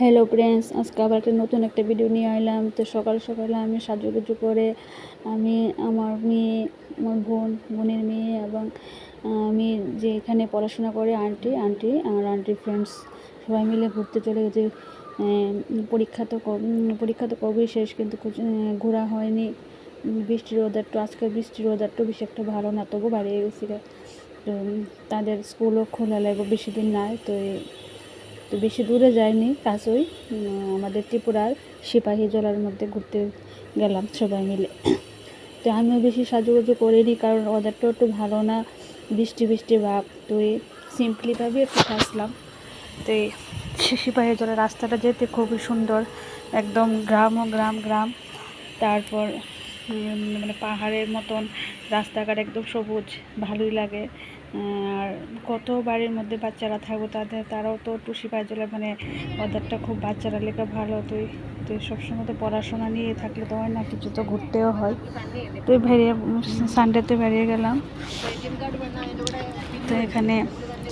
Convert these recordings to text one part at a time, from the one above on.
Hello friends আজকে আবার একটা নতুন একটা ভিডিও নিয়ে আইলাম। তো সকাল সকালে আমি সাজুগুজু করে আমি, আমার মেয়ে, আমার বোন, বোনের মেয়ে এবং আমি যে এখানে পড়াশোনা করে আন্টি আন্টি আমার আন্টি ফ্রেন্ডস সবাই মিলে ঘুরতে চলে গেছে। পরীক্ষা তো পরীক্ষা তো কবেই শেষ, কিন্তু ঘোরা হয়নি। বৃষ্টির ওয়েদারটা আজকে বৃষ্টির ওয়েদারটা বেশি একটা ভালো না তবু বাড়িয়ে গেছি তো তাদের স্কুলও খোলা লাগবে, বেশি দিন নাই, তো তো বেশি দূরে যায়নি কাছেই আমাদের ত্রিপুরার সিপাহী জলার মধ্যে ঘুরতে গেলাম সবাই মিলে। তো আমিও বেশি সাজুগুজু করিনি কারণ ওদেরটাও একটু ভালো না, বৃষ্টি বৃষ্টি ভাব, তো এই সিম্পলিভাবে একটু আসলাম তো এই সিপাহী জলের রাস্তাটা যেতে খুবই সুন্দর, একদম গ্রাম ও গ্রাম গ্রাম। তারপর মানে পাহাড়ের মতন, রাস্তাঘাট একদম সবুজ, ভালোই লাগে। আর কত বাড়ির মধ্যে বাচ্চারা থাকব তাদের, তারাও তো টুসি পাইজলে মানে ওদেরটা খুব বাচ্চারা লেখা ভালো, তুই তো সবসময় তো পড়াশোনা নিয়ে থাকলে তো হয় না, কিছু তো ঘুরতেও হয়। তো বেরিয়ে সানডেতে বেরিয়ে গেলাম। তো এখানে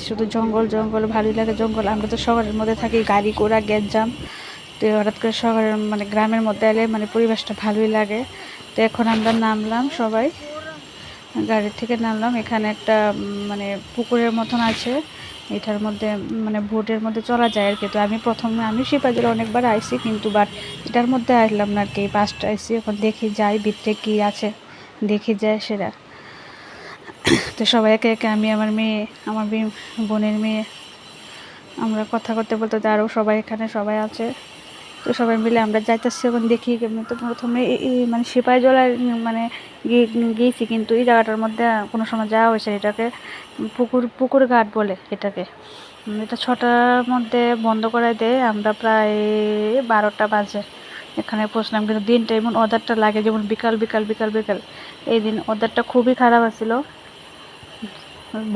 শুধু জঙ্গল জঙ্গল, ভালোই লাগে জঙ্গল। আমরা তো শহরের মধ্যে থাকি, গাড়ি ঘোড়া, গ্যাঞ্জাম। তো হঠাৎ করে শহরের মানে গ্রামের মধ্যে এলে মানে পরিবেশটা ভালোই লাগে। তো এখন আমরা নামলাম সবাই। গাড়ি থেকে নামলাম। এখানে একটা মানে পুকুরের মতন আছে। এটার মধ্যে মানে ভোটের মধ্যে চলা যায় আর কি। তো আমি প্রথমে, আমি শিপাজের অনেকবার আইসি, কিন্তু বাট এটার মধ্যে আসলাম না আর কি। পাঁচটা আইসি, এখন দেখি যাই, ভিতরে কি আছে। দেখি যায় সেটা তো সবাই একে একে, আমি আমার মেয়ে, আমার বোনের মেয়ে, আমরা কথা করতে বলতে আরও সবাই এখানে সবাই আছে। তো সবাই মিলে আমরা যাইতেছি এখন দেখি তো প্রথমে মানে সিপাহী জলায় মানে গিয়েছি কিন্তু এই জায়গাটার মধ্যে কোনো সময় যাওয়া হয়েছে এটাকে পুকুর পুকুর ঘাট বলে এটাকে। এটা ছটার মধ্যে বন্ধ করে দেয়। আমরা প্রায় বারোটা বাজে। এখানে পৌঁছলাম কিন্তু দিনটা এমন অর্ডারটা লাগে যেমন বিকাল বিকাল বিকাল বিকাল। এই দিন অর্ডারটা খুবই খারাপ আছিল।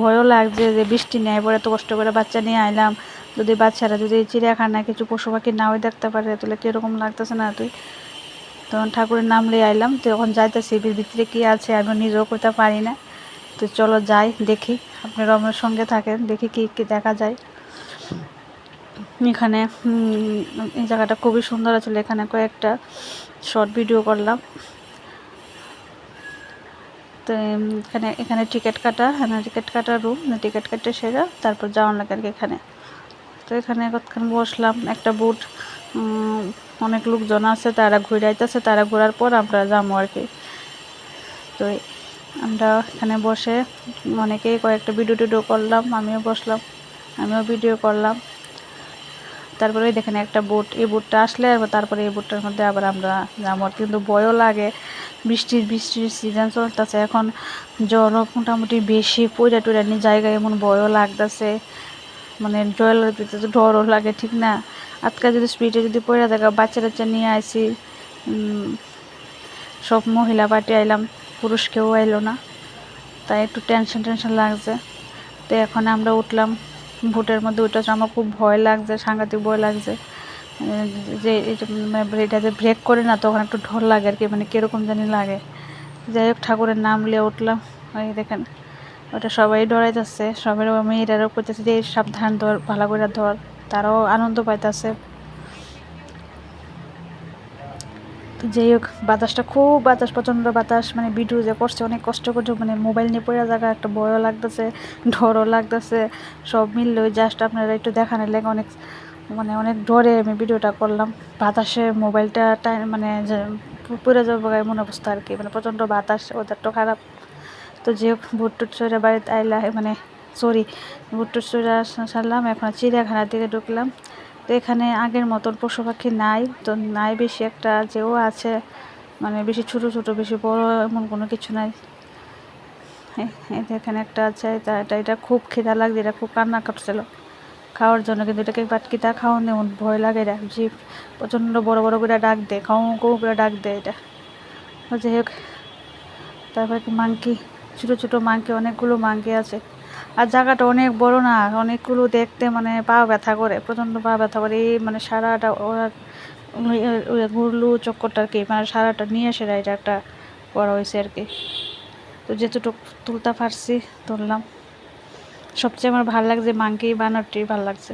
ভয়ও লাগছে যে বৃষ্টি নেয় পরে এত কষ্ট করে বাচ্চা নিয়ে আইলাম। যদি বাচ্চারা যদি চিড়িয়াখানায় কিছু পশু পাখি নাও দেখতে পারে, তাহলে কীরকম লাগতেছে না তুই তখন ঠাকুরের নাম লিয়ে আইলাম তখন যাইতেছি ভিতরে কী আছে আমি নিজেও করতে পারি না। তো চলো যাই, দেখি আপনি রমের সঙ্গে থাকেন, দেখি কি কি দেখা যায়। এখানে এই জায়গাটা খুবই সুন্দর আছে, এখানে কয়েকটা শর্ট ভিডিও করলাম। তো এখানে এখানে টিকিট কাটা হ্যাঁ টিকিট কাটা রুম টিকিট কাটে সেরা তারপর যাওয়ার লাগে আর কি এখানে। তো এখানে কতক্ষণ বসলাম? একটা বুট অনেক লোকজন আছে, তারা ঘুরে আইতেছে তারা ঘোরার পর আমরা যাব আর কি। তো আমরা এখানে বসে, অনেকেই কয়েকটা ভিডিও টিডিও করলাম, আমিও বসলাম, আমিও ভিডিও করলাম। তারপরে ওই দেখেন একটা বোট এই বোটটা আসলে, তারপরে এই বোটটার মধ্যে আবার আমরা যাব কিন্তু ভয়ও লাগে বৃষ্টির বৃষ্টির সিজন চলতেছে। এখন জ্বরও মোটামুটি বেশি পয়রা টুরা নিয়ে জায়গায় এমন ভয়ও লাগতেছে। মানে জয়েলের ভিতরে ডরও লাগে, ঠিক না? আজকে যদি স্পিডে যদি পড়ে থাকা বাচ্চা টাচ্চা নিয়ে আসি সব মহিলা পার্টি আইলাম, পুরুষ কেউ আইলো না। তাই একটু টেনশন টেনশন লাগছে। তো এখন আমরা উঠলাম, ভোটের মধ্যে উঠে আমার খুব ভয় লাগছে, সাংঘাতিক ভয় লাগছে। যে মানে এটা যে ব্রেক করে না, তখন একটু ঢল লাগে আর কি মানে কীরকম জানি লাগে। যাই হোক, ঠাকুরের নাম নিয়ে উঠলাম। ওই দেখেন, ওটা সবাই ডরাইতেছে, সবাই মেয়েরাও করতেছে যে সাবধান ধর, ভালো করে ধর। তারাও আনন্দ পাইতেছে। তো যাই হোক, বাতাসটা খুব বাতাস, প্রচণ্ড বাতাস মানে ভিডিও যে করছে, অনেক কষ্ট করছে মানে মোবাইল নিয়ে পড়ে জায়গা একটা ভয়ও লাগতেছে, ডরও লাগতেছে, সব মিললে ওই জাস্ট আপনারা একটু দেখানোর লেগে অনেক মানে অনেক ডরে আমি ভিডিওটা করলাম। বাতাসে মোবাইলটা মানে পড়ে যাব এমন অবস্থা আর কি। মানে প্রচণ্ড বাতাস, ওদেরটা খারাপ। তো যে ভুট টুট সরে বাড়িতে আইলা মানে সরি ভুট টুট সরে সারলাম। এখন চিড়িয়াখানার দিকে ঢুকলাম। তো এখানে আগের মতন পশু পাখি নাই। তো নাই বেশি একটা যেও আছে মানে বেশি ছোট ছোট, বেশি বড় এমন কোনো কিছু নাই। এখানে একটা আছে এটা এটা খুব খিদা লাগছে, এটা খুব কান্না করছিল। খাওয়ার জন্য, কিন্তু এটাকে বাটকিটা খাওয়ানো এমন ভয় লাগে এটা। জিপ প্রচণ্ড বড় বড় করে ডাক দেয়, খাও কৌ করে ডাক দেয় এটা। যাই হোক, তারপরে মাংকি, ছোটো ছোটো মাংকি, অনেকগুলো মাংকি আছে। আর জায়গাটা অনেক বড় না, অনেকগুলো দেখতে মানে পা ব্যথা করে, প্রচণ্ড পা ব্যথা করে। এই মানে সারাটা ওরা ঘুরলু চক্করটা আর কি মানে সারাটা নিয়ে সেরা এটা একটা করা হয়েছে আর কি। তো যেতটুকু তুলতে পারছি, তুললাম। সবচেয়ে আমার ভালো লাগছে মাংকি বানরটি ভালো লাগছে।